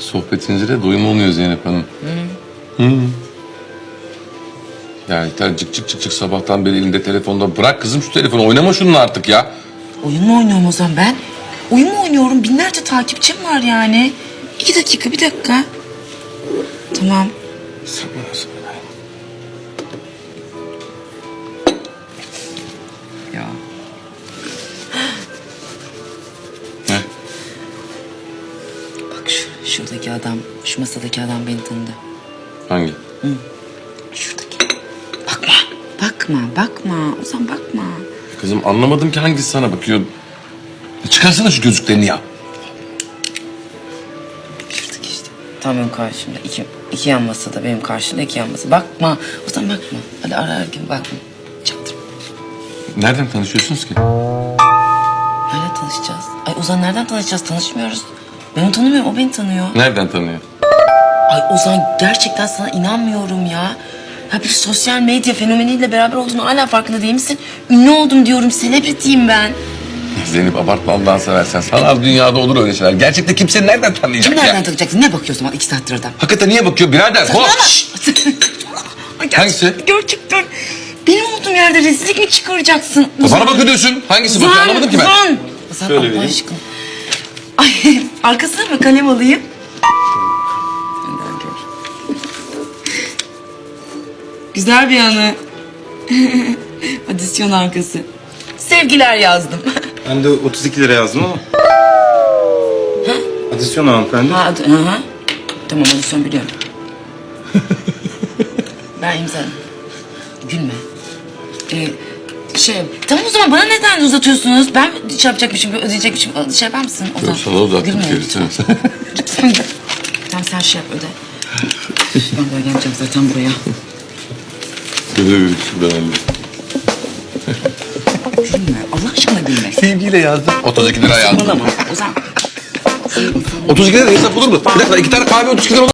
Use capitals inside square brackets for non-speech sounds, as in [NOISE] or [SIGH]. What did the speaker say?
sohbetinizde de doyum olmuyor Zeynep Hanım. Hı. Ya yeter cık cık cık cık sabahtan beri elinde telefonda. Bırak kızım şu telefonu oynama şununla artık ya. Oyun mu oynuyorum o zaman ben? Oyun mu oynuyorum? Binlerce takipçim var yani. İki dakika, bir dakika. Tamam. Sabır sabır. Bak şu, şuradaki adam, şu masadaki adam beni tanıdı. Hangi? Şuradaki. Bakma, bakma, bakma. Ozan bakma. Kızım anlamadım ki hangisi sana bakıyor. Çıkarsana şu gözlüklerini ya. Şuradaki işte. Tam benim karşımda. İki, iki yan masada benim karşımda iki yan masa. Bakma. Ozan bakma. Hadi ara ara gibi bakma. Çaktırma. Nereden tanışıyorsunuz ki? Nerede tanışacağız? Ay Ozan nereden tanışacağız? Tanışmıyoruz. Ben onu tanımıyorum, o beni tanıyor. Nereden tanıyor? Ay Ozan gerçekten sana inanmıyorum ya. Ya bir sosyal medya fenomeniyle beraber olduğunu hala farkında değil misin? Ünlü oldum diyorum, selebritiyim ben. Zeynep abartma Allah'ını seversen. Sanal dünyada olur öyle şeyler. Gerçekte kimse nereden tanıyacak Kim ya? nereden tanıyacaksın? Ne bakıyorsun bana iki saattir adam? Hakikaten niye bakıyor birader? Hop! şşş! Ay, gerçekten- Hangisi? Gerçekten. Benim olduğum yerde rezillik mi çıkaracaksın? Bana bakıyor diyorsun. Hangisi bakıyor anlamadım ki ben. Ozan. Ozan Şöyle Allah vereyim. aşkına. [LAUGHS] Arkasına mı kalem alayım? Önden gör. Güzel bir anı. [LAUGHS] Adisyon arkası. Sevgiler yazdım. [LAUGHS] Ben de 32 lira yazdım ama. Adisyon hanımefendi. Ha, hı hı. Tamam adisyon biliyorum. ben imzalarım. Gülme. Ee, şey, tamam o zaman bana neden uzatıyorsunuz? Ben şey yapacakmışım, ödeyecekmişim. Şey yapar mısın? O Yok, sana uzattım Gülme geri. lütfen. Lütfen. tamam sen şey yap, öde. ben böyle geleceğim zaten buraya. Bir şuradan alayım. Gülme, Allah aşkına gülme. Sevgiyle yazdım. 32 lira yazdım. Saçmalama. O zaman 32 lira hesap olur mu? Bir dakika iki tane kahve 32 lira olur.